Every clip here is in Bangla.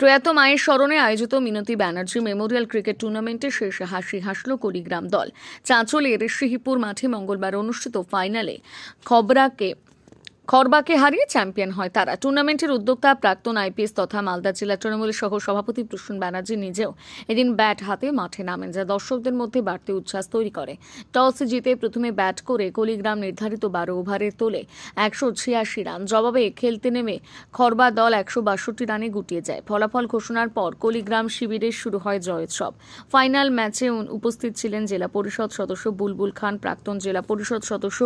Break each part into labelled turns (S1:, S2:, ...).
S1: প্রয়াত মায়ের স্মরণে আয়োজিত মিনতি ব্যানার্জি মেমোরিয়াল ক্রিকেট টুর্নামেন্টে শেষ হাসি হাসল কুড়িগ্রাম দল। চাঁচলের সিহিপুর মাঠে মঙ্গলবার অনুষ্ঠিত ফাইনালে খবরাকে খরবাকে হারিয়ে চ্যাম্পিয়ন হয় তারা। টুর্নামেন্টের উদ্যোক্তা প্রাক্তন আইপিএস তথা মালদা জেলা তৃণমূলের সহ সভাপতি প্রসূন ব্যানার্জি নিজেও এদিন ব্যাট হাতে মাঠে নামেন, যা দর্শকদের মধ্যে বাড়তি উচ্ছ্বাস তৈরি করে। টস জিতে প্রথমে ব্যাট করে কলিগ্রাম নির্ধারিত বারো ওভারে তোলে একশো ছিয়াশি রান। জবাবে খেলতে নেমে খরবা দল একশো বাষট্টি রানে গুটিয়ে যায়। ফলাফল ঘোষণার পর কলিগ্রাম শিবিরে শুরু হয় জয়োৎসব ফাইনাল ম্যাচে উপস্থিত ছিলেন জেলা পরিষদ সদস্য বুলবুল খান, প্রাক্তন জেলা পরিষদ সদস্য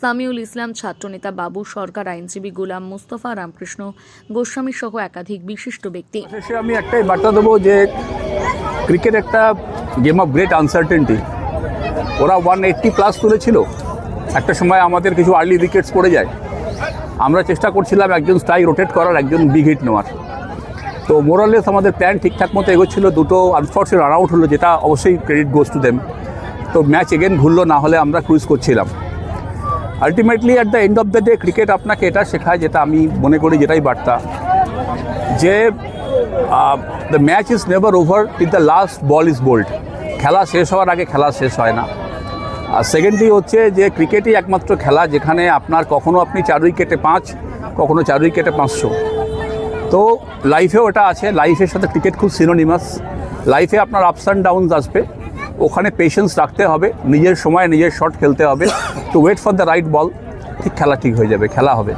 S1: সামিউল ইসলাম, ছাত্রনেতা বাবু সরকার, আইনজীবী গোলাম মুস্তফা, রামকৃষ্ণ গোস্বামী সহ একাধিক বিশিষ্ট ব্যক্তি।
S2: আমি একটাই বার্তা দেবো যে ক্রিকেট একটা গেম অফ গ্রেট আনসার্টেনটি ওরা ওয়ান এইট্টি প্লাস তুলেছিল। একটা সময় আমাদের কিছু আর্লি উইকেটস পড়ে যায়। আমরা চেষ্টা করছিলাম একজন স্ট্রাইক রোটেট করার, একজন বিগ হিট নেওয়ার। তো মোরালেস আমাদের প্ল্যান ঠিকঠাক মতো এগোচ্ছিল। দুটো আনফর্চুনেট রান আউট হলো, যেটা অবশ্যই ক্রেডিট গোস টু দেম তো ম্যাচ এগেন ঘুরলো, না হলে আমরা ক্রুজ করছিলাম। Ultimately at the end of the day cricket আপনাকে এটা শেখায় যেটা আমি মনে করি যেটাই বার্তা। যে the match is never over till the last ball is bowled খেলা শেষ হওয়ার আগে খেলা শেষ হয় না। আর সেকেন্ডলি হচ্ছে যে ক্রিকেটই একমাত্র খেলা যেখানে আপনার কখনো আপনি চার উইকেটে পাঁচ, কখনো চার উইকেটে পাঁচশো। তো লাইফেও এটা আছে। লাইফের সাথে ক্রিকেট খুব সিনোনিমাস লাইফে আপনার আপস অ্যান্ড ডাউনস আসবে। ওখানে পেশেন্স রাখতে হবে নিজের সময় নিজের শট খেলতে হবে। To wait for the right ball ঠিক খেলা ঠিক হয়ে যাবে খেলা হবে।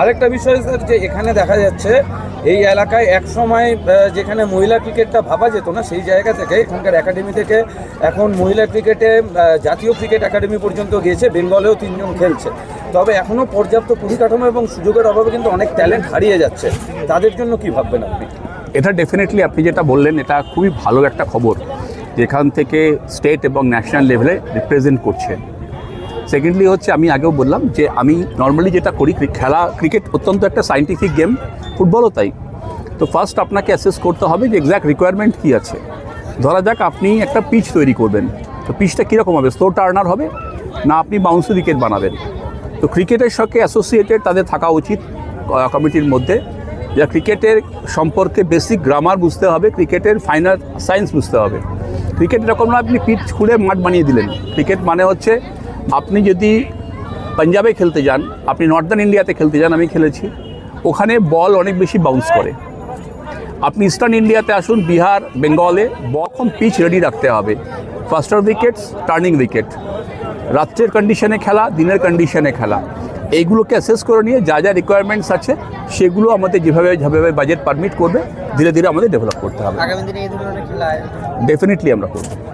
S3: আরেকটা বিষয় স্যার যে এখানে দেখা যাচ্ছে এই এলাকায় এক সময় যেখানে মহিলা ক্রিকেটটা ভাবা যেত না সেই জায়গা থেকে এখানকার একাডেমি থেকে এখন মহিলা ক্রিকেটে জাতীয় ক্রিকেট একাডেমি পর্যন্ত গিয়েছে বেঙ্গলেও তিনজন খেলছে। তবে এখনও পর্যাপ্ত পরিকাঠামো এবং সুযোগের অভাবে কিন্তু অনেক ট্যালেন্ট হারিয়ে যাচ্ছে। তাদের জন্য কি ভাববেন আপনি?
S2: এটা ডেফিনেটলি আপনি যেটা বললেন এটা খুবই ভালো একটা খবর। যেখান থেকে স্টেট এবং ন্যাশনাল লেভেলে রিপ্রেজেন্ট করছে। সেকেন্ডলি হচ্ছে, আমি আগেও বললাম যে আমি নর্মালি যেটা করি খেলা ক্রিকেট অত্যন্ত একটা সাইন্টিফিক গেম ফুটবলও তাই। তো ফার্স্ট আপনাকে অ্যাসেস করতে হবে যে এক্স্যাক্ট রিকোয়ারমেন্ট কী আছে। ধরা যাক আপনি একটা পিচ তৈরি করবেন। তো পিচটা কীরকম হবে? স্লো টার্নার হবে না আপনি বাউন্সি উইকেট বানাবেন? তো ক্রিকেটের সঙ্গে অ্যাসোসিয়েটেড তাদের থাকা উচিত কমিটির মধ্যে। যা ক্রিকেটের সম্পর্কে বেসিক গ্রামার বুঝতে হবে ক্রিকেটের ফাইনাল সায়েন্স বুঝতে হবে। ক্রিকেট এরকম না, আপনি পিচ খুঁড়ে মাঠ বানিয়ে দিলেন। ক্রিকেট মানে হচ্ছে, আপনি যদি পাঞ্জাবে খেলতে যান, আপনি নর্দার্ন ইন্ডিয়াতে খেলতে যান, আমি খেলেছি, ওখানে বল অনেক বেশি বাউন্স করে। আপনি ইস্টার্ন ইন্ডিয়াতে আসুন, বিহার, বেঙ্গলে বখন পিচ রেডি রাখতে হবে। ফার্স্টার উইকেটস টার্নিং উইকেট রাত্রের কন্ডিশনে খেলা, দিনের কন্ডিশনে খেলা। এইগুলোকে অ্যাসেস করে নিয়ে যা যা রিকোয়ারমেন্টস আছে সেগুলো আমাদের যেভাবে যেভাবে বাজেট পারমিট করবে ধীরে ধীরে আমাদের ডেভেলপ করতে হবে। ডেফিনেটলি আমরা করব।